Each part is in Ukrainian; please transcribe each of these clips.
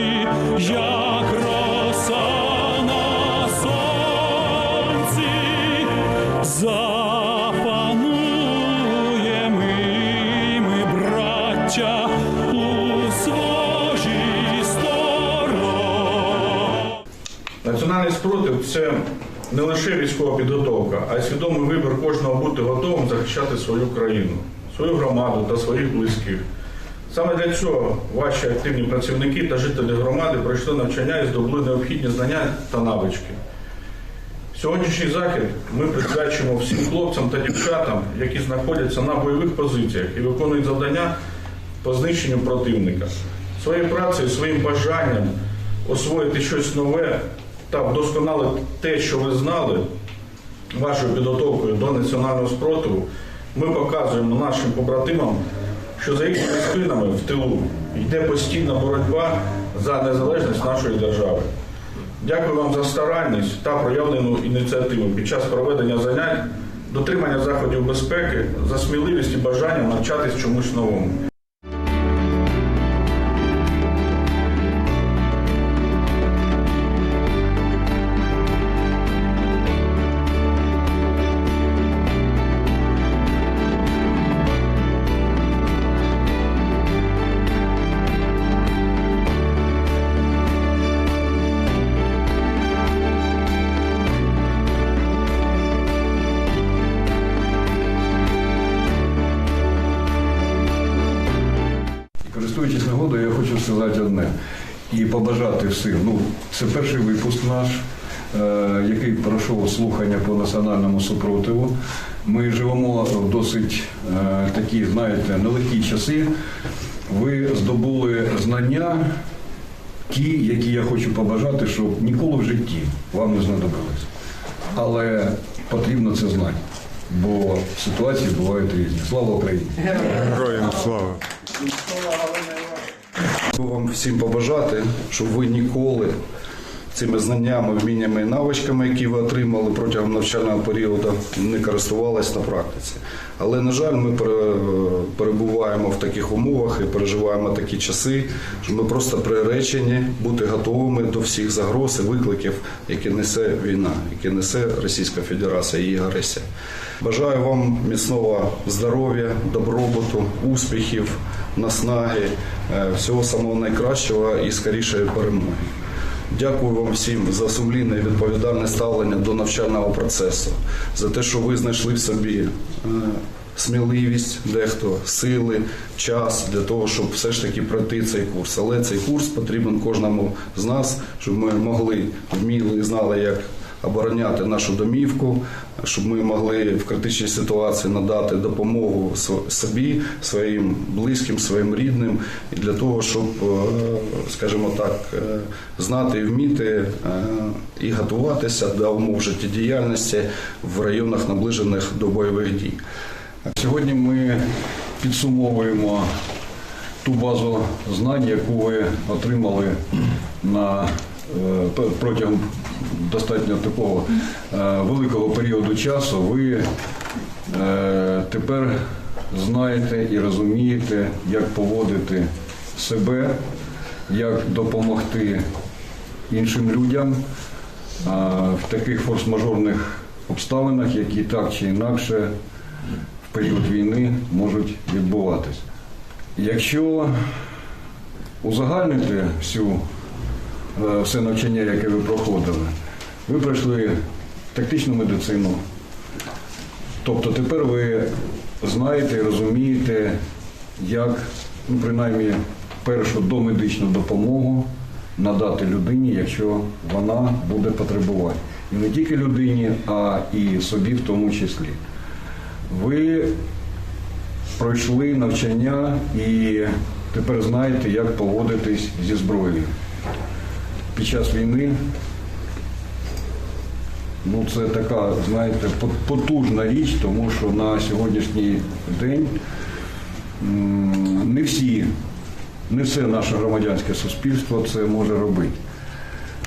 землі, як роса на у своїй стороні. Національний спротив це. Не лише військова підготовка, а й свідомий вибір кожного бути готовим захищати свою країну, свою громаду та своїх близьких. Саме для цього ваші активні працівники та жителі громади пройшли навчання і здобули необхідні знання та навички. Сьогоднішній захід ми присвячуємо всім хлопцям та дівчатам, які знаходяться на бойових позиціях і виконують завдання по знищенню противника. Своєю працею, своїм бажанням освоїти щось нове та вдосконалити те, що ви знали, вашою підготовкою до національного спротиву, ми показуємо нашим побратимам, що за їхніми спинами в тилу йде постійна боротьба за незалежність нашої держави. Дякую вам за старанність та проявлену ініціативу під час проведення занять, дотримання заходів безпеки, за сміливість і бажання навчатись чомусь новому. Користуючись нагодою, я хочу сказати одне і побажати всім. Ну, це перший випуск наш, е, який пройшов слухання по національному супротиву. Ми живемо в досить е, такі, знаєте, нелегкі часи. Ви здобули знання, ті, які я хочу побажати, щоб ніколи в житті вам не знадобились. Але потрібно це знати, бо ситуації бувають різні. Слава Україні! Героям слава! Вам всім побажати, щоб ви ніколи цими знаннями, вміннями і навичками, які ви отримали протягом навчального періоду, не користувались на практиці. Але, на жаль, ми перебуваємо в таких умовах і переживаємо такі часи, що ми просто приречені бути готовими до всіх загроз і викликів, які несе війна, які несе Російська Федерація і її агресія. Бажаю вам міцного здоров'я, добробуту, успіхів, наснаги, е, всього самого найкращого і скорішої перемоги. Дякую вам всім за сумлінне і відповідальне ставлення до навчального процесу, за те, що ви знайшли в собі е, сміливість, дехто сили, час для того, щоб все ж таки пройти цей курс. Але цей курс потрібен кожному з нас, щоб ми могли вміли і знали, як обороняти нашу домівку, щоб ми могли в критичній ситуації надати допомогу собі, своїм близьким, своїм рідним, і для того, щоб, е, скажімо так, е, знати і вміти е, і готуватися до умов життєдіяльності в районах, наближених до бойових дій. Сьогодні ми підсумовуємо ту базу знань, яку ви отримали на, протягом достатньо такого е, великого періоду часу. Ви е, тепер знаєте і розумієте, як поводити себе, як допомогти іншим людям в таких форс-мажорних обставинах, які так чи інакше в період війни можуть відбуватись. Якщо узагальнити всю, е, все навчання, яке ви проходили, ви пройшли тактичну медицину. Тобто тепер ви знаєте і розумієте, як, ну, принаймні, першу домедичну допомогу надати людині, якщо вона буде потребувати. І не тільки людині, а і собі в тому числі. Ви пройшли навчання і тепер знаєте, як поводитись зі зброєю. Під час війни ну, це така, знаєте, потужна річ, тому що на сьогоднішній день не всі, не все наше громадянське суспільство це може робити.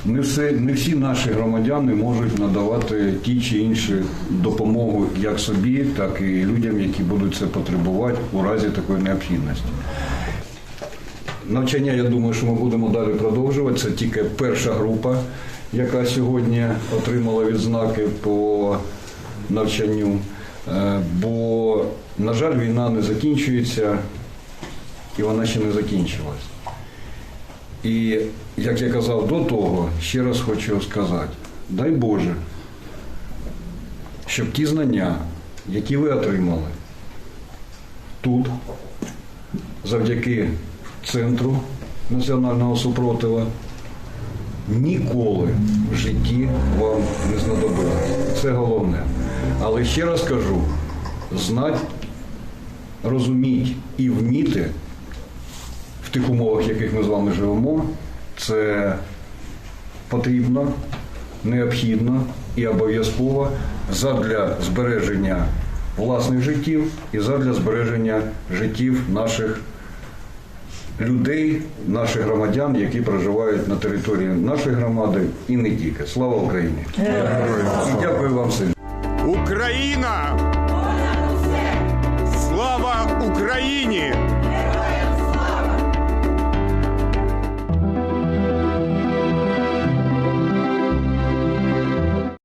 Не, все, не всі наші громадяни можуть надавати ті чи інші допомогу як собі, так і людям, які будуть це потребувати у разі такої необхідності. Навчання, я думаю, що ми будемо далі продовжувати. Це тільки перша група, яка сьогодні отримала відзнаки по навчанню. Е, Бо, на жаль, війна не закінчується і вона ще не закінчилась. І як я казав до того, ще раз хочу сказати: дай Боже, щоб ті знання, які ви отримали тут, завдяки центру національного супротива, ніколи в житті вам не знадобилось. Це головне. Але ще раз кажу, знати, розуміти і вміти в тих умовах, в яких ми з вами живемо, це потрібно, необхідно і обов'язково задля збереження власних життів і задля збереження життів наших людей, наших громадян, які проживають на території нашої громади і не тільки. Слава Україні! І дякую вам всім. Україна! Слава Україні!